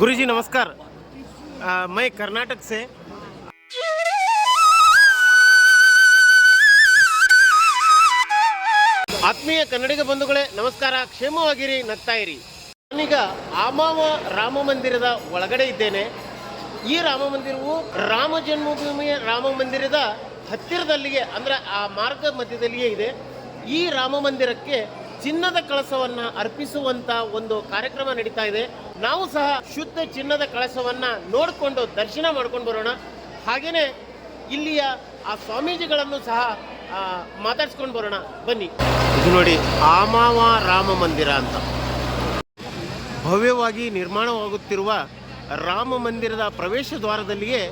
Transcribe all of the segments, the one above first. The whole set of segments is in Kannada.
गुरुजी नमस्कार आ, मैं कर्नाटक से ಆತ್ಮೀಯ ಕನ್ನಡಿಗ ಬಂಧುಗಳೇ ನಮಸ್ಕಾರ ಕ್ಷೇಮವಾಗಿರಿ ನಗ್ತಾ ಇರಿ ನಾನೀಗ ಆಮಾವ ರಾಮ ಮಂದಿರದ ಒಳಗಡೆ ಇದ್ದೇನೆ ಈ ರಾಮ ಮಂದಿರವು ರಾಮ ಜನ್ಮಭೂಮಿಯ ರಾಮ ಮಂದಿರದ ಹತ್ತಿರದಲ್ಲಿಯೇ ಅಂದ್ರೆ ಆ ಮಾರ್ಗ ಮಧ್ಯದಲ್ಲಿಯೇ ಇದೆ ಈ ರಾಮ ಮಂದಿರಕ್ಕೆ ಚಿನ್ನದ ಕಳಸವನ್ನ ಅರ್ಪಿಸುವಂತ ಒಂದು ಕಾರ್ಯಕ್ರಮ ನಡೀತಾ ಇದೆ. ನಾವು ಸಹ ಶುದ್ಧ ಚಿನ್ನದ ಕಳಸವನ್ನ ನೋಡಿಕೊಂಡು ದರ್ಶನ ಮಾಡ್ಕೊಂಡು ಬರೋಣ. ಹಾಗೇನೆ ಇಲ್ಲಿಯ ಆ ಸ್ವಾಮೀಜಿಗಳನ್ನು ಸಹ ಮಾತಾಡ್ಸ್ಕೊಂಡು ಬರೋಣ. ಬನ್ನಿ. ಇದು ನೋಡಿ ಆಮಾವ ರಾಮ ಮಂದಿರ ಅಂತ. ಭವ್ಯವಾಗಿ ನಿರ್ಮಾಣವಾಗುತ್ತಿರುವ ರಾಮ ಮಂದಿರದ ಪ್ರವೇಶ ದ್ವಾರದಲ್ಲಿಯೇ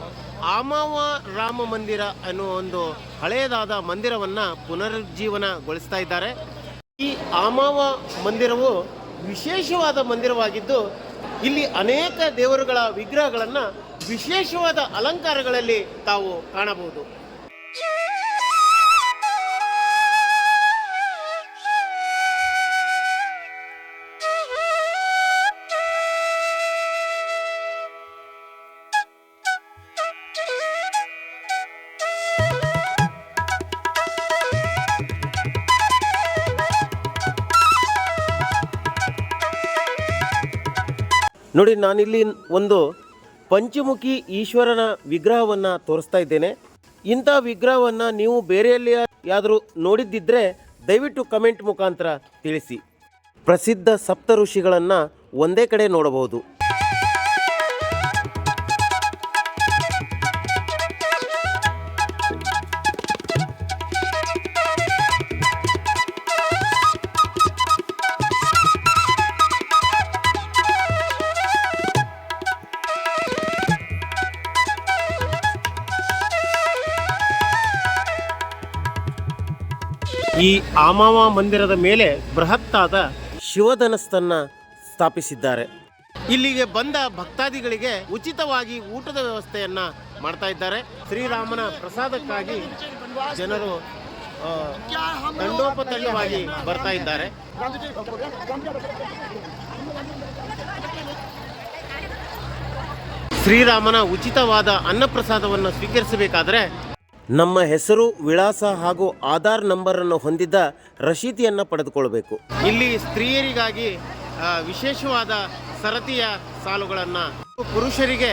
ಆಮಾವ ರಾಮ ಮಂದಿರ ಅನ್ನುವ ಒಂದು ಹಳೆಯದಾದ ಮಂದಿರವನ್ನು ಪುನರುಜ್ಜೀವನಗೊಳಿಸ್ತಾ ಇದ್ದಾರೆ. ಈ ಆಮಾವ ಮಂದಿರವು ವಿಶೇಷವಾದ ಮಂದಿರವಾಗಿದ್ದು ಇಲ್ಲಿ ಅನೇಕ ದೇವರುಗಳ ವಿಗ್ರಹಗಳನ್ನು ವಿಶೇಷವಾದ ಅಲಂಕಾರಗಳಲ್ಲಿ ತಾವು ಕಾಣಬಹುದು. ನೋಡಿ, ನಾನಿಲ್ಲಿ ಒಂದು ಪಂಚಮುಖಿ ಈಶ್ವರನ ವಿಗ್ರಹವನ್ನು ತೋರಿಸ್ತಾ ಇದ್ದೇನೆ. ಇಂಥ ವಿಗ್ರಹವನ್ನು ನೀವು ಬೇರೆಯಲ್ಲಿ ಯಾದರೂ ನೋಡಿದ್ದಿದ್ರೆ ದಯವಿಟ್ಟು ಕಮೆಂಟ್ ಮುಖಾಂತರ ತಿಳಿಸಿ. ಪ್ರಸಿದ್ಧ ಸಪ್ತ ಋಷಿಗಳನ್ನು ಒಂದೇ ಕಡೆ ನೋಡಬಹುದು. ಈ ಆಮಾವ ಮಂದಿರದ ಮೇಲೆ ಬೃಹತ್ತಾದ ಶಿವಧನಸ್ತನ್ನ ಸ್ಥಾಪಿಸಿದ್ದಾರೆ. ಇಲ್ಲಿಗೆ ಬಂದ ಭಕ್ತಾದಿಗಳಿಗೆ ಉಚಿತವಾಗಿ ಊಟದ ವ್ಯವಸ್ಥೆಯನ್ನ ಮಾಡ್ತಾ ಇದ್ದಾರೆ. ಶ್ರೀರಾಮನ ಪ್ರಸಾದಕ್ಕಾಗಿ ಜನರು ತಂಡೋಪತಂಡವಾಗಿ ಬರ್ತಾ ಇದ್ದಾರೆ. ಶ್ರೀರಾಮನ ಉಚಿತವಾದ ಅನ್ನಪ್ರಸಾದವನ್ನು ಸ್ವೀಕರಿಸಬೇಕಾದ್ರೆ ನಮ್ಮ ಹೆಸರು ವಿಳಾಸ ಹಾಗೂ ಆಧಾರ್ ನಂಬರ್ ಅನ್ನು ಹೊಂದಿದ್ದ ರಶೀತಿಯನ್ನು ಪಡೆದುಕೊಳ್ಳಬೇಕು ಇಲ್ಲಿ ಸ್ತ್ರೀಯರಿಗಾಗಿ ಆ, ವಿಶೇಷವಾದ ಸರತಿಯ ಸಾಲುಗಳನ್ನು ಪುರುಷರಿಗೆ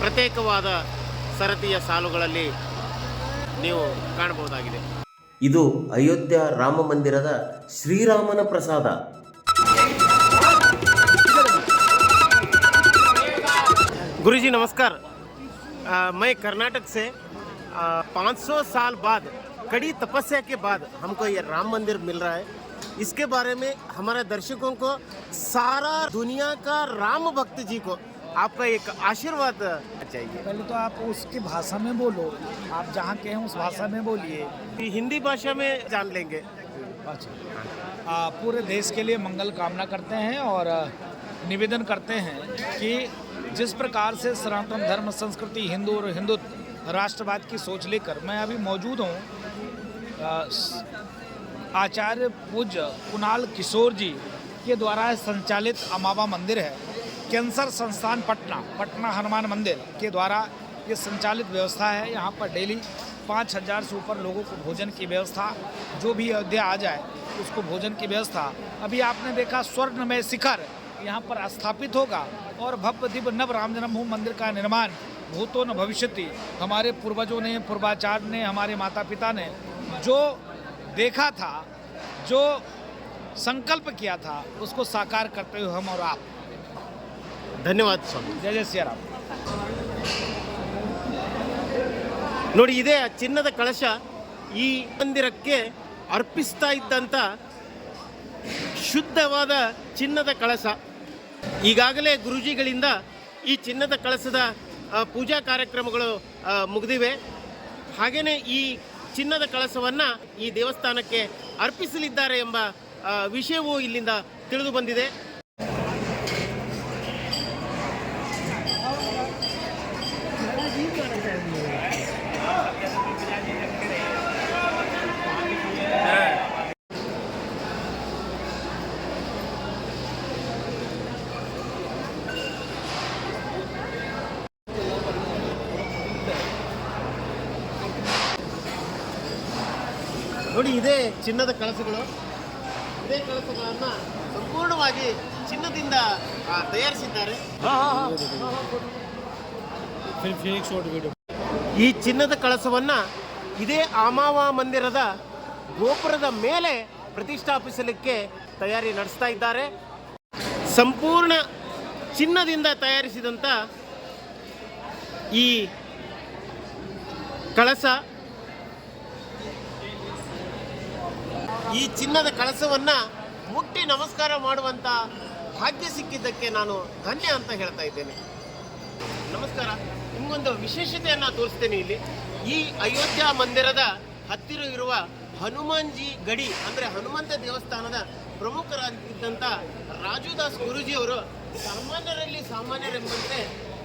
ಪ್ರತ್ಯೇಕವಾದ ಸರತಿಯ ಸಾಲುಗಳಲ್ಲಿ ನೀವು ಕಾಣಬಹುದಾಗಿದೆ ಇದು ಅಯೋಧ್ಯ ರಾಮ ಮಂದಿರದ ಶ್ರೀರಾಮನ ಪ್ರಸಾದ गुरुजी नमस्कार आ, मैं कर्नाटक से पाँच सौ साल बाद कड़ी तपस्या के बाद हमको ये राम मंदिर मिल रहा है। इसके बारे में हमारे दर्शकों को सारा दुनिया का राम भक्त जी को आपका एक आशीर्वाद चाहिए। पहले तो आप उसकी भाषा में बोलो। आप जहाँ के हैं उस भाषा में बोलिए। हिंदी भाषा में जान लेंगे। अच्छा। पूरे देश के लिए मंगल कामना करते हैं और निवेदन करते हैं कि जिस प्रकार से सनातन धर्म, संस्कृति, हिंदू और हिंदुत्व राष्ट्रवाद की सोच लेकर मैं अभी मौजूद हूँ आचार्य पूज्य कुणाल किशोर जी के द्वारा संचालित अमावा मंदिर है, कैंसर संस्थान पटना पटना हनुमान मंदिर के द्वारा ये संचालित व्यवस्था है। यहाँ पर डेली पाँच हज़ार से ऊपर लोगों को भोजन की व्यवस्था, जो भी अयोध्या आ जाए, उसको भोजन की व्यवस्था। अभी आपने देखा स्वर्णमय शिखर यहाँ पर स्थापित होगा। और भव्य दिव्य नव राम जन्मभूमि मंदिर का निर्माण भूतो न भविष्यति हमारे पूर्वजों ने पूर्वाचार्य ने हमारे माता पिता ने जो देखा था जो संकल्प किया था उसको साकार करते हुए हम और आप ಧನ್ಯವಾದ ಸ್ವಾಮಿ जय जय सिया राम ನೋಡಿ ಇದೇ ಆ ಚಿನ್ನದ ಕಳಶ ಈ ಮಂದಿರಕ್ಕೆ ಅರ್ಪಿಸ್ತಾ ಇದ್ದಂಥ ಶುದ್ಧವಾದ ಚಿನ್ನದ ಕಳಶ ಈಗಾಗಲೇ ಗುರುಜಿಗಳಿಂದ ಈ ಚಿನ್ನದ ಕಳಸದ ಪೂಜಾ ಕಾರ್ಯಕ್ರಮಗಳು ಮುಗಿದಿವೆ. ಹಾಗೆಯೇ ಈ ಚಿನ್ನದ ಕಳಸವನ್ನು ಈ ದೇವಸ್ಥಾನಕ್ಕೆ ಅರ್ಪಿಸಲಿದ್ದಾರೆ ಎಂಬ ವಿಷಯವೂ ಇಲ್ಲಿಂದ ತಿಳಿದು ಬಂದಿದೆ. ನೋಡಿ ಇದೇ ಚಿನ್ನದ ಕಳಸಗಳು. ಇದೇ ಕಳಸಗಳನ್ನು ಸಂಪೂರ್ಣವಾಗಿ ಚಿನ್ನದಿಂದ ತಯಾರಿಸಿದ್ದಾರೆ. ಈ ಚಿನ್ನದ ಕಳಸವನ್ನ ಇದೇ ಆಮಾವ ಮಂದಿರದ ಗೋಪುರದ ಮೇಲೆ ಪ್ರತಿಷ್ಠಾಪಿಸಲಿಕ್ಕೆ ತಯಾರಿ ನಡೆಸ್ತಾ ಇದ್ದಾರೆ. ಸಂಪೂರ್ಣ ಚಿನ್ನದಿಂದ ತಯಾರಿಸಿದಂಥ ಈ ಕಳಸ ಈ ಚಿನ್ನದ ಕಳಸವನ್ನ ಮುಟ್ಟಿ ನಮಸ್ಕಾರ ಮಾಡುವಂತ ಭಾಗ್ಯ ಸಿಕ್ಕಿದ್ದಕ್ಕೆ ನಾನು ಧನ್ಯ ಅಂತ ಹೇಳ್ತಾ ಇದ್ದೇನೆ. ನಮಸ್ಕಾರ. ನಿಮ್ಗೊಂದು ವಿಶೇಷತೆಯನ್ನ ತೋರಿಸ್ತೇನೆ ಇಲ್ಲಿ. ಈ ಅಯೋಧ್ಯ ಮಂದಿರದ ಹತ್ತಿರ ಇರುವ ಹನುಮಾನ್ಜಿ ಗಡಿ ಅಂದ್ರೆ ಹನುಮಂತ ದೇವಸ್ಥಾನದ ಪ್ರಮುಖರಾಗಿದ್ದಂಥ ರಾಜುದಾಸ್ ಗುರೂಜಿಯವರು ಸಾಮಾನ್ಯರಲ್ಲಿ ಸಾಮಾನ್ಯರೆಂಬಂತೆ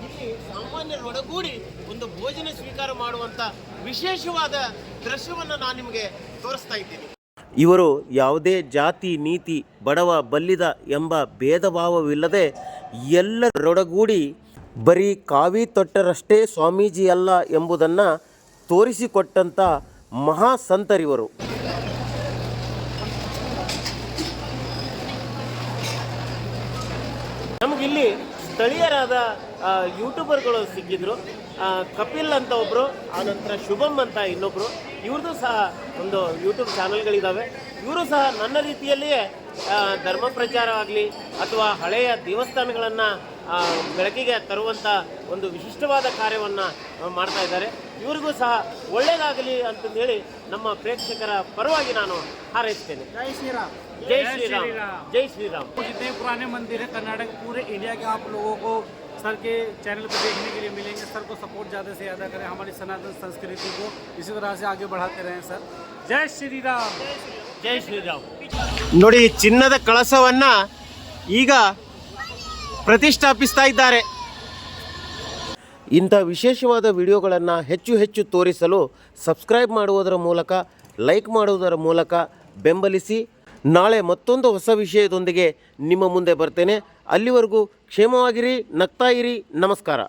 ಇಲ್ಲಿ ಸಾಮಾನ್ಯರೊಡಗೂಡಿ ಒಂದು ಭೋಜನ ಸ್ವೀಕಾರ ಮಾಡುವಂತ ವಿಶೇಷವಾದ ದೃಶ್ಯವನ್ನು ನಾನು ನಿಮಗೆ ತೋರಿಸ್ತಾ ಇದ್ದೀನಿ. ಇವರು ಯಾವುದೇ ಜಾತಿ, ನೀತಿ, ಬಡವ, ಬಲ್ಲಿದ ಎಂಬ ಭೇದ ಭಾವವಿಲ್ಲದೆ ಎಲ್ಲರೊಡಗೂಡಿ ಬರೀ ಕಾವಿ ತೊಟ್ಟರಷ್ಟೇ ಸ್ವಾಮೀಜಿ ಅಲ್ಲ ಎಂಬುದನ್ನು ತೋರಿಸಿಕೊಟ್ಟಂಥ ಮಹಾ ಸಂತರಿವರು ನಮಗಿಲ್ಲಿ ಸ್ಥಳೀಯರಾದ ಯೂಟ್ಯೂಬರ್ಗಳು ಸಿಕ್ಕಿದ್ರು. ಕಪಿಲ್ ಅಂತ ಒಬ್ಬರು ಆನಂತರ ಶುಭಮ್ ಅಂತ ಇನ್ನೊಬ್ಬರು ಇವ್ರದ್ದು ಸಹ ಒಂದು ಯೂಟ್ಯೂಬ್ ಚಾನಲ್ಗಳಿದ್ದಾವೆ ಇವರು ಸಹ ನನ್ನ ರೀತಿಯಲ್ಲಿಯೇ ಆ, ಧರ್ಮ ಪ್ರಚಾರ ಆಗಲಿ ಅಥವಾ ಹಳೆಯ ದೇವಸ್ಥಾನಗಳನ್ನು ಬೆಳಕಿಗೆ ತರುವಂಥ ಒಂದು ವಿಶಿಷ್ಟವಾದ ಕಾರ್ಯವನ್ನು ಮಾಡ್ತಾ ಇದ್ದಾರೆ ಇವ್ರಿಗೂ ಸಹ ಒಳ್ಳೆಯದಾಗಲಿ ಅಂತಂದೇಳಿ ನಮ್ಮ ಪ್ರೇಕ್ಷಕರ ಪರವಾಗಿ ನಾನು ಹಾರೈಸ್ತೇನೆ जय श्री राम ಜೈ ಶ್ರೀರಾಮ್ ಜೈ ಶ್ರೀರಾಮ್ जितने पुराने मंदिर है कर्नाटक पूरे इंडिया के आप लोगों को सर के चैनल पर देखने के लिए मिलेंगे सर को सपोर्ट ज़्यादा से ज़्यादा करें हमारी सनातन संस्कृति को इसी तरह से आगे बढ़ाते रहें सर जय श्री राम ಜೈ ಶ್ರೀರಾಮ್ ನೋಡಿ ಚಿನ್ನದ ಕಳಸವನ್ನ ಈಗ ಪ್ರತಿಷ್ಠಾಪಿಸ್ತಾ ಇದ್ದಾರೆ ಇಂಥ ವಿಶೇಷವಾದ ವಿಡಿಯೋಗಳನ್ನು ಹೆಚ್ಚು ಹೆಚ್ಚು ತೋರಿಸಲು ಸಬ್ಸ್ಕ್ರೈಬ್ ಮಾಡುವುದರ ಮೂಲಕ ಲೈಕ್ ಮಾಡುವುದರ ಮೂಲಕ ಬೆಂಬಲಿಸಿ ನಾಳೆ ಮತ್ತೊಂದು ಹೊಸ ವಿಷಯದೊಂದಿಗೆ ನಿಮ್ಮ ಮುಂದೆ ಬರ್ತೇನೆ ಅಲ್ಲಿವರೆಗೂ ಕ್ಷೇಮವಾಗಿರಿ ನಗ್ತಾ ಇರಿ ನಮಸ್ಕಾರ.